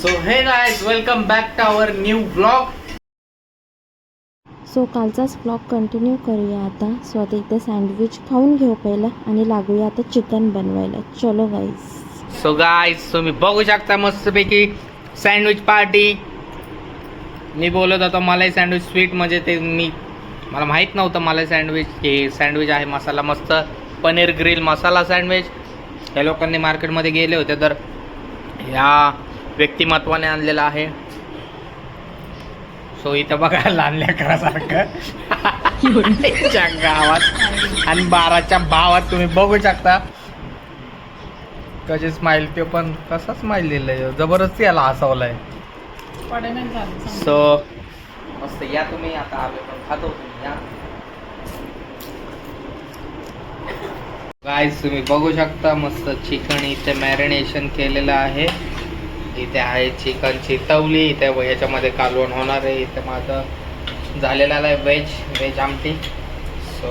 So hey guys welcome back to our new blog so कालचाच blog continue करूया आता. So आता इथे sandwich खाऊन घेऊ पहिलं आणि लागूया आता चिकन बनवायला. चलो गाईज सो गायज तुम्ही बघू शकता मस्तपैकी सँडविच पार्टी मी बोलत होतो मलाई सँडविच स्वीट म्हणजे ते मी मला माहीत नव्हतं मलाई सँडविच हे सँडविच आहे मसाला मस्त. पनीर ग्रिल मसाला सँडविच या लोकांनी मार्केटमध्ये गेले होते तर ह्या व्यक्तिमत्वाने आणलेला आहे. सो इथं बघा लेकरासारखं त्यांच्या गावात आणि बाराच्या भावात तुम्ही बघू शकता. कशी स्माईल ते पण कसा स्माईल दिलंय. जबरदस्ती याला हसवलंय. सो मस्त या तुम्ही आता आम्ही पण खातो. तुम्ही या तुम्ही बघू शकता मस्त चिकन इथे मॅरिनेशन केलेलं आहे. इथे आहे चिकनची तवली इथे याच्यामध्ये कालवण होणार आहे. इथे माझं झालेलं आहे व्हेज व्हेज आमटी. सो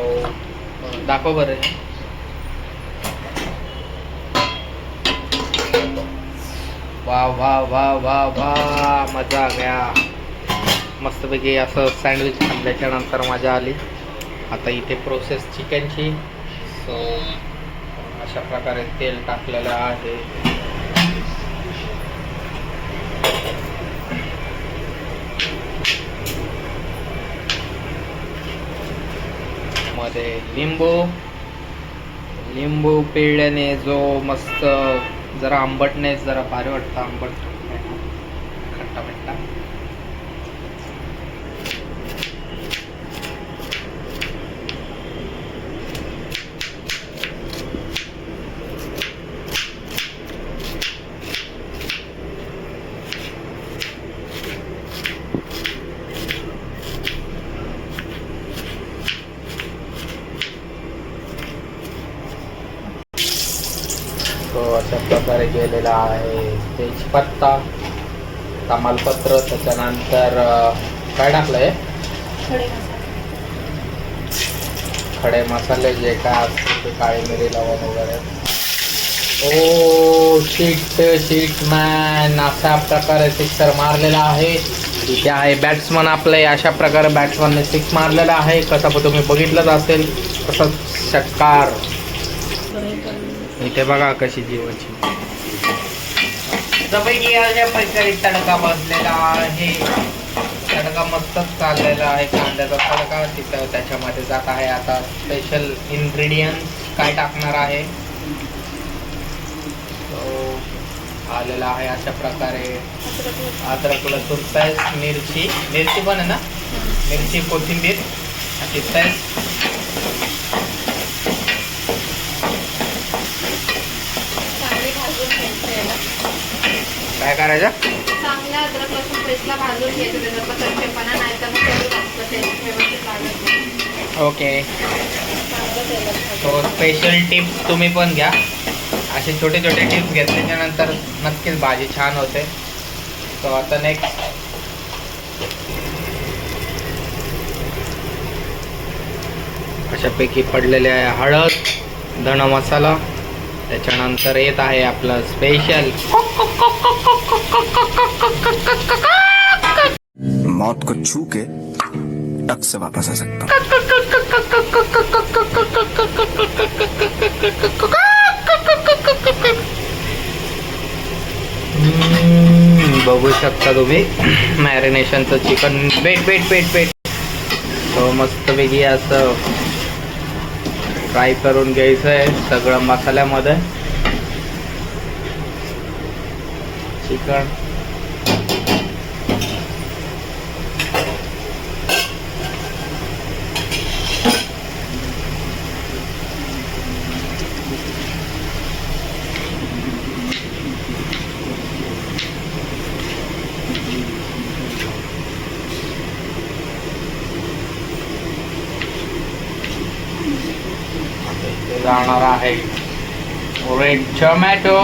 दाखव बरं. वा वा वा वा वा मजा आ गया मस्तपैकी असं सँडविच खाल्ल्याच्या नंतर मजा आली. आता इथे प्रोसेस चिकनची सो अशा प्रकारे तेल टाकलेलं आहे. मध्ये लिंबू लिंबू पिळल्याने जो मस्त जरा आंबटनेच जरा भारी वाटतं आंबट तो अशा प्रकारे गेलेला आहे. तेजपत्ता तमालपत्र त्याच्यानंतर काय टाकलंय? खडे मसाले. जे काय असतील ते काळी मिरी लवण वगैरे. ओ शीट शीट मॅन अशा प्रकारे सिक्सर मारलेला आहे. इथे आहे बॅट्समन आपले. अशा प्रकारे बॅट्समनने सिक्स मारलेला आहे. कसा पण तुम्ही बघितलंच असेल. तसं षटकार इथे बघा कशी जीवाची. प्रकारे तडका बसलेला आहे. तडका मस्तच चाललेला आहे. कांद्याचा तडका तिथं त्याच्यामध्ये जात आहे. आता स्पेशल इन्ग्रेडियंट काय टाकणार आहे? आलेला आहे अशा प्रकारे. अद्रक लसूण पेस्ट मिरची. मिरची पण आहे ना? मिरची कोथिंबीर अशी पेस्ट चांगली भाजून घ्यायचं याला काय करायचं? चांगल्या अद्रक लसूण पेस्टला भाजून घ्यायचं त्याचा पचनशेपणा नाही तर मग तेल भाजतं ते व्यवस्थित लागत नाही ओके. तो स्पेशल टिप्स तुम्ही पण घ्या. असे छोटे छोटे टिप्स घेतल्याच्यानंतर नक्कीच भाजी छान होते. तो आता नेक्स्ट अशापैकी पडलेले आहे हळद धण मसाला त्याच्यानंतर येत आहे आपलं स्पेशल मौत को छू के टक से वापस आ सकता बघू शकता तुम्ही. मॅरिनेशनचं chicken wait wait wait wait तो मस्तपैकी असं फ्राय करून घ्यायचं आहे सगळं मसाल्यामध्ये. चिकन. जाणार आहे. रेड टोमॅटो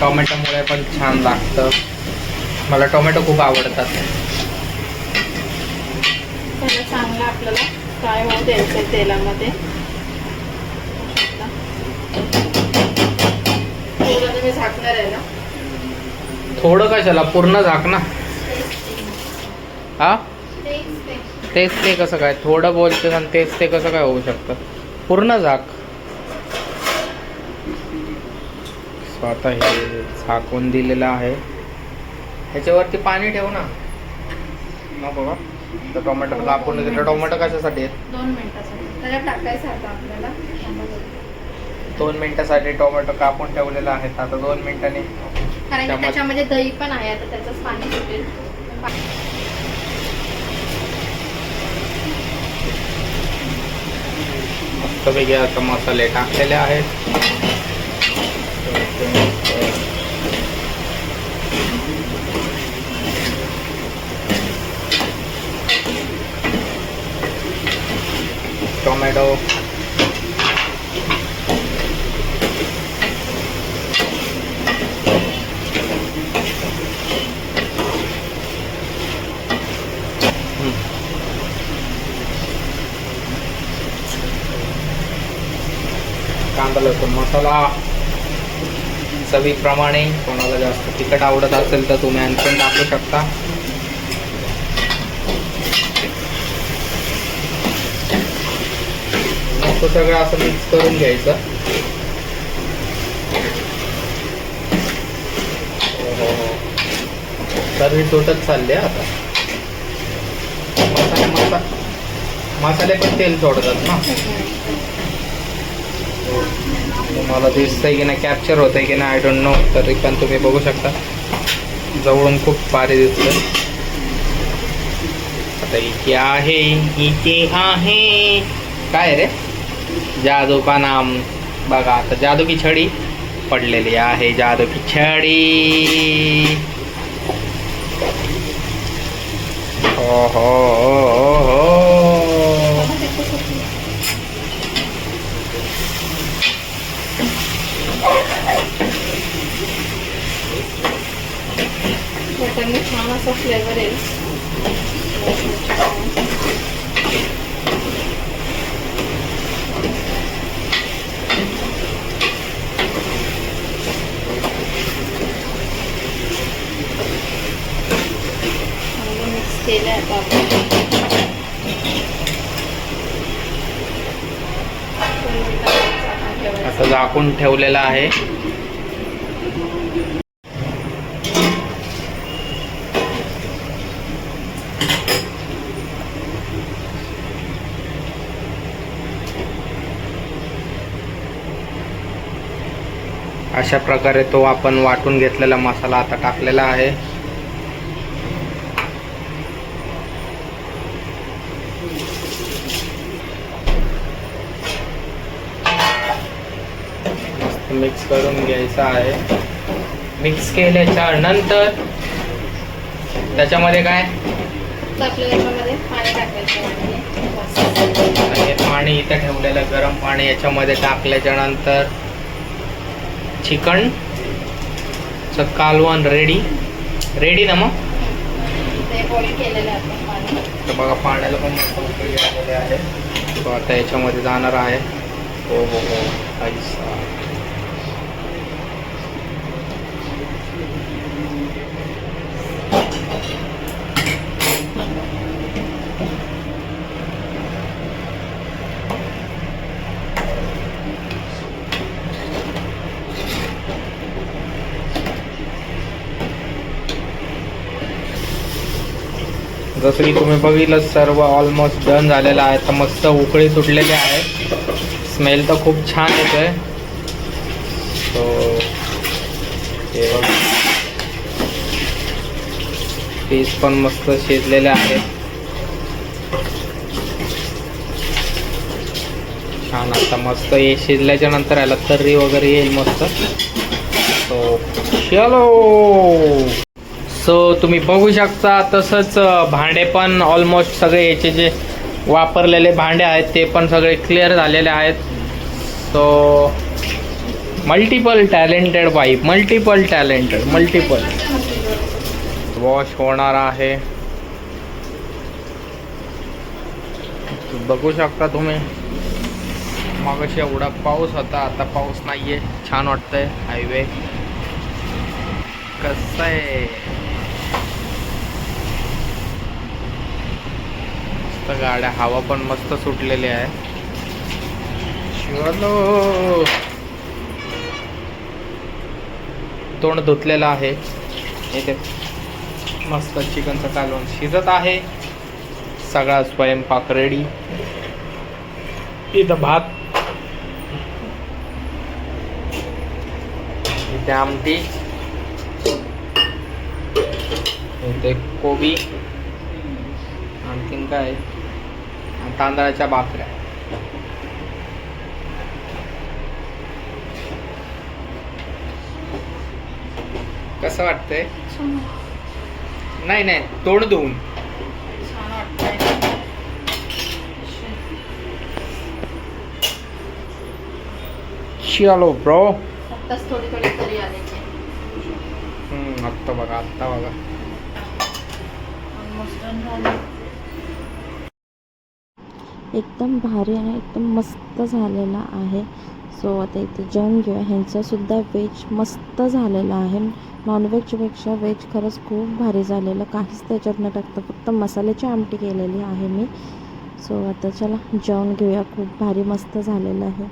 टोमॅटोमुळे पण छान लागतं. मला टोमॅटो खूप आवडतात. त्याला चांगलं आपल्याला फ्राय होऊ द्यायचं आहे तेलामध्ये. थोडं मी झाकणार आहे ना. थोडं कशाला? पूर्ण झाक ना. हा? तेच ते कसं काय? थोडं बोलते आणि तेच ते कसं काय होऊ शकतं? पूर्ण झाक. स्वतः हे झाकून दिलेलं आहे. ह्याच्यावरती पाणी ठेव ना. नको का तर टोमॅटो कापून दिलं. टोमॅटो कशासाठी आहेत? दोन मिनिटासाठी. त्याच्यात टाकायचं आता आपल्याला. दोन मिनिटासाठी टोमॅटो कापून ठेवलेला आहे. आता दोन मिनिटांनी कारण की त्याच्यामध्ये दही पण आहे. आता त्याचंच पाणी सुटेल. मस्तपैकी असं मसाले टाकलेले आहेत टोमॅटो हम्म. कांदा लसूण मसाला चवीप्रमाणे कोणाला जास्त तिखट आवडत असेल तर तुम्ही आणखीन टाकू शकता. मस्त सगळं असं मिक्स करून घ्यायचं. सर्वी हो, हो. हो. चालले आता. मसाले मसाले पण तेल सोडतात ना? मला दिसतंय की नाही कॅप्चर होतंय की नाही आय डोंट नो तरी पण तुम्ही बघू शकता. जवळून खूप भारी दिसतंय. आता इथे आहे इथे आहे. काय रे? जादू का नाम? बघा आता जादू की छडी पडलेली आहे जादू की छडी. हो हो हो हो हो त्याच्याने छान असा फ्लेवर येईल मिक्स केलं आता आपण. आता झाकून ठेवलेला आहे. अशा प्रकारे तो आपण वाटून घेतलेला मसाला आता टाकलेला आहे. मिक्स करून घ्यायचं आहे. मिक्स केल्याच्यानंतर त्याच्यामध्ये काय? पाणी इथं ठेवलेलं गरम पाणी याच्यामध्ये टाकल्याच्या नंतर चिकन च कालवण रेडी. रेडी ना मग? तर बघा पाण्याला पण आहे. आता याच्यामध्ये जाणार आहे. हो हो हो. जसं की तुम्ही बघितलं सर्व ऑलमोस्ट डन झालेलं आहे. तर मस्त उकळी सुटलेली आहे. स्मेल तर खूप छान येतोय. सो हे बघ. पीस पण मस्त शिजलेले आहेत. छान आता मस्त हे शिजल्याच्या नंतर याला तर्री वगैरे येईल मस्त. सो चलो सो तुम्ही बघू शकता तसंच भांडे पण ऑलमोस्ट सगळे याचे जे वापरलेले भांडे आहेत ते पण सगळे क्लिअर झालेले आहेत. So multiple talented bike multiple talented multiple wash होणार आहे. बघू शकता तुम्ही. मग अशी एवढा पाऊस होता आता पाऊस नाहीये. छान वाटतंय हायवे कसं आहे? मस्त गाड्या हवा पण मस्त सुटलेली आहे. चलो तोंड धुतलेलं आहे. इथे मस्त चिकनचं कालवण शिजत आहे. सगळा स्वयंपाक रेडी इथं भात. इथे आमटी. इथे कोबी. आणखीन काय? तांदळाच्या भाकऱ्या. कसं वाटतंय? नाही नाही तोंड धुवून. चलो ब्रो आत्ताच थोडी थोडी तरी आले आत्ता बघा आत्ता बघा. एकदम भारी आणि एकदम मस्त झालेला आहे. सो आता इथे जेवण घेऊया. ह्यांचासुद्धा व्हेज मस्त झालेलं आहे. नॉनव्हेजपेक्षा व्हेज खरंच खूप भारी झालेलं. काहीच त्याच्यात न टाकतं फक्त मसाल्याची आमटी केलेली आहे मी. सो आता चला जेवण घेऊया. खूप भारी मस्त झालेलं आहे.